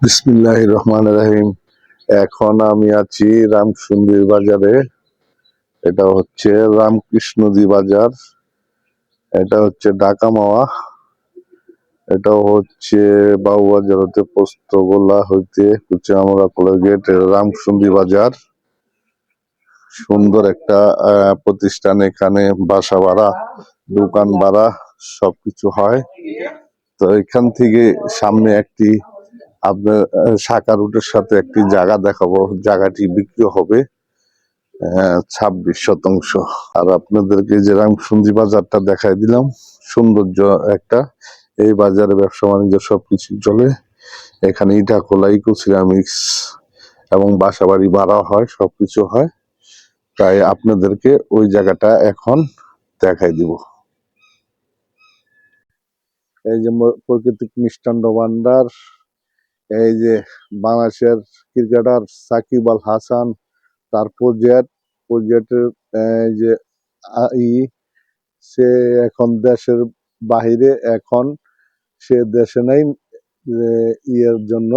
বিসমিল্লাহ রহমান রাহিম এখন আমি আছি রামসুন্দির বাজারে। এটা হচ্ছে রামকৃষ্ণদি বাজার। এটা হচ্ছে ঢাকা মাওয়া। এটা হচ্ছে বাবুবাজার হতে পোস্তগোলা হইতে হচ্ছে আমরা গেট রামসুন্দি বাজার। সুন্দর একটা প্রতিষ্ঠান এখানে, বাসা ভাড়া, দোকান ভাড়া, সবকিছু হয়। তো এখান থেকে সামনে একটি আপনার শাখা রুটের সাথে একটি জায়গা দেখাবো। জায়গাটি বিক্রি হবে ছাব্বিশ শতাংশ। আর আপনাদেরকে যেরকম রামসুন্দি বাজারটা দেখাই দিলাম, সৌন্দর্য একটা। এই বাজারে ব্যবসা বাণিজ্য সবকিছু চলে। এখানে ইটা খোলা ইকো সিরামিক্স এবং বাসা বাড়ি ভাড়া হয়, সবকিছু হয়। তাই আপনাদেরকে ওই জায়গাটা এখন দেখাই দিব। এই যে প্রাকৃতিক মিষ্টান্ন ভান্ডার। এই যে বাংলাদেশের ক্রিকেটার সাকিব আল হাসান তার প্রজেক্ট প্রজেক্টের যে ই সে এখন দেশের বাহিরে, এখন সে দেশে নেই ইয়ের জন্য।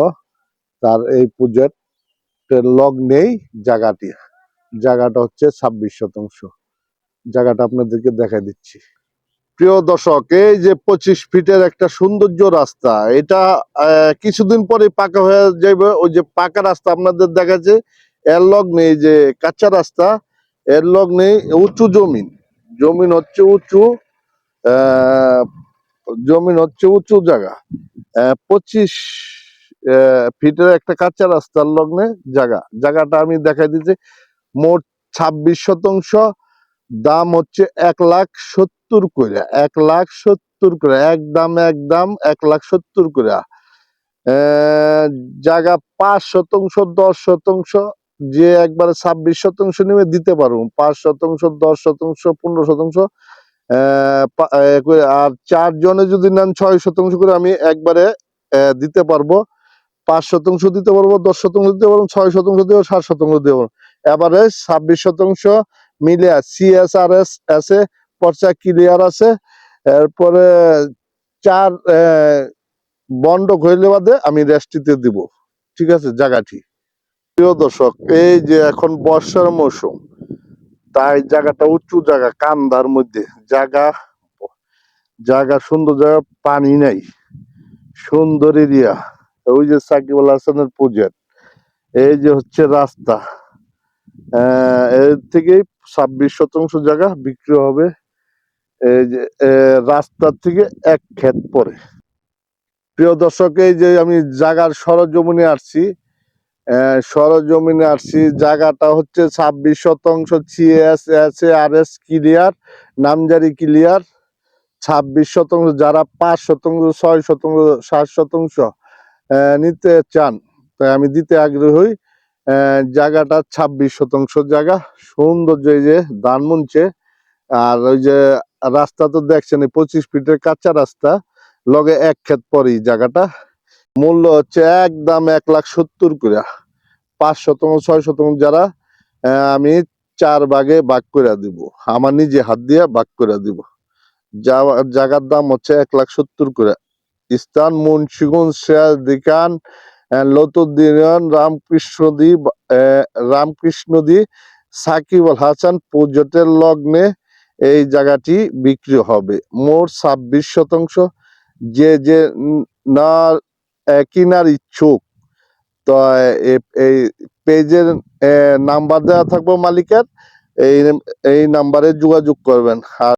তার এই প্রজেক্টের লগ নেই জায়গাটি। জায়গাটা হচ্ছে ছাব্বিশ শতাংশ। জায়গাটা আপনাদেরকে দেখাই দিচ্ছি। প্রিয় দর্শক, এই যে পঁচিশ ফিটের একটা সৌন্দর্য রাস্তা, এটা কিছুদিন পরে পাকা হয়ে যাবে। ওই যে পাকা রাস্তা আপনাদের দেখাচ্ছে, এর লগ নেই যে কাঁচা রাস্তা, এর লগ নেই উঁচু জমিন। জমিন হচ্ছে উঁচু জমিন হচ্ছে উঁচু জায়গা। পঁচিশ ফিটের একটা কাঁচা রাস্তার লগ্নে জায়গা। জায়গাটা আমি দেখাই দিচ্ছি, মোট ছাব্বিশ শতাংশ দাম হচ্ছে এক লাখ সত্তর করে এক লাখ সত্তর করে এক দাম এক দাম এক লাখ সত্তর করে। জায়গা পাঁচ শতাংশ দশ শতাংশ যে একবারে ছাব্বিশ শতাংশ নিয়ে দিতে পারব পাঁচ শতাংশ দশ শতাংশ পনেরো শতাংশ পা- আহ, করে- যদি নেন ছয় শতাংশ করে আমি একবারে দিতে পারব। পাঁচ শতাংশ দিতে পারব দশ শতাংশ দিতে পারব ছয় শতাংশ পারব সাত শতাংশ পারব। এবারে ছাব্বিশ শতাংশ মিলে সিএসআরএস আছে পর্চা ক্লিয়ার আছে এরপরে চার আহ, বন্ডক হইলে বাদে আমি রেস্টিতে দিব। ঠিক আছে জায়গাটি। প্রিয় দর্শক এই যে এখন বর্ষার মৌসুম তাই জায়গাটা উঁচু জায়গা কান্দার মধ্যে। জায়গা জায়গা সুন্দর জায়গা পানি নাই। সুন্দর এরিয়া। ওই যে সাকিব আল হাসানের প্রজেক্ট এই যে হচ্ছে রাস্তা। এর থেকেই ছাব্বিশ শতাংশ জায়গা বিক্রি হবে। রাস্তার থেকে এক ক্ষেত পরে। প্রিয় দর্শক যে আমি জায়গার সরজমিনে আসছি সরজমিনে আসছি, জায়গাটা হচ্ছে ছাব্বিশ শতাংশ CS S R S clear নামজারি ক্লিয়ার ছাব্বিশ শতাংশ, যারা পাঁচ শতাংশ, ছয় শতাংশ, সাত শতাংশ নিতে চান, তাই আমি দিতে আগ্রহী। জায়গাটা ছাব্বিশ শতাংশ জায়গা। সৌন্দর্য এই যে ধান মুনছে আর ওই যে রাস্তা তো দেখছেন পঁচিশ ফিটের কাঁচা রাস্তা, লগে এক ক্ষেত পরেই জায়গাটা। মূল্য হচ্ছে একদম এক লাখ সত্তর করে, পাঁচ শতাংশ, ছয় শতাংশ যারা আমি চার ভাগে ভাগ করে দিব। আমার নিজে হাত দিয়ে ভাগ করে দিব। জায়গার দাম হচ্ছে এক লাখ সত্তর করে। স্থান মুন্সিগঞ্জ শেয়ার দিকান লতুদ্দিন রামকৃষ্ণদি রামকৃষ্ণদি সাকিব আল হাসান পর্যটের লগ্নে এই জায়গাটি বিক্রি হবে। মোট ছাব্বিশ শতাংশ যে যে না কিনার ইচ্ছুক, তো এই পেজের নাম্বার দেওয়া থাকব মালিকের, এই এই নাম্বারে যোগাযোগ করবেন। আর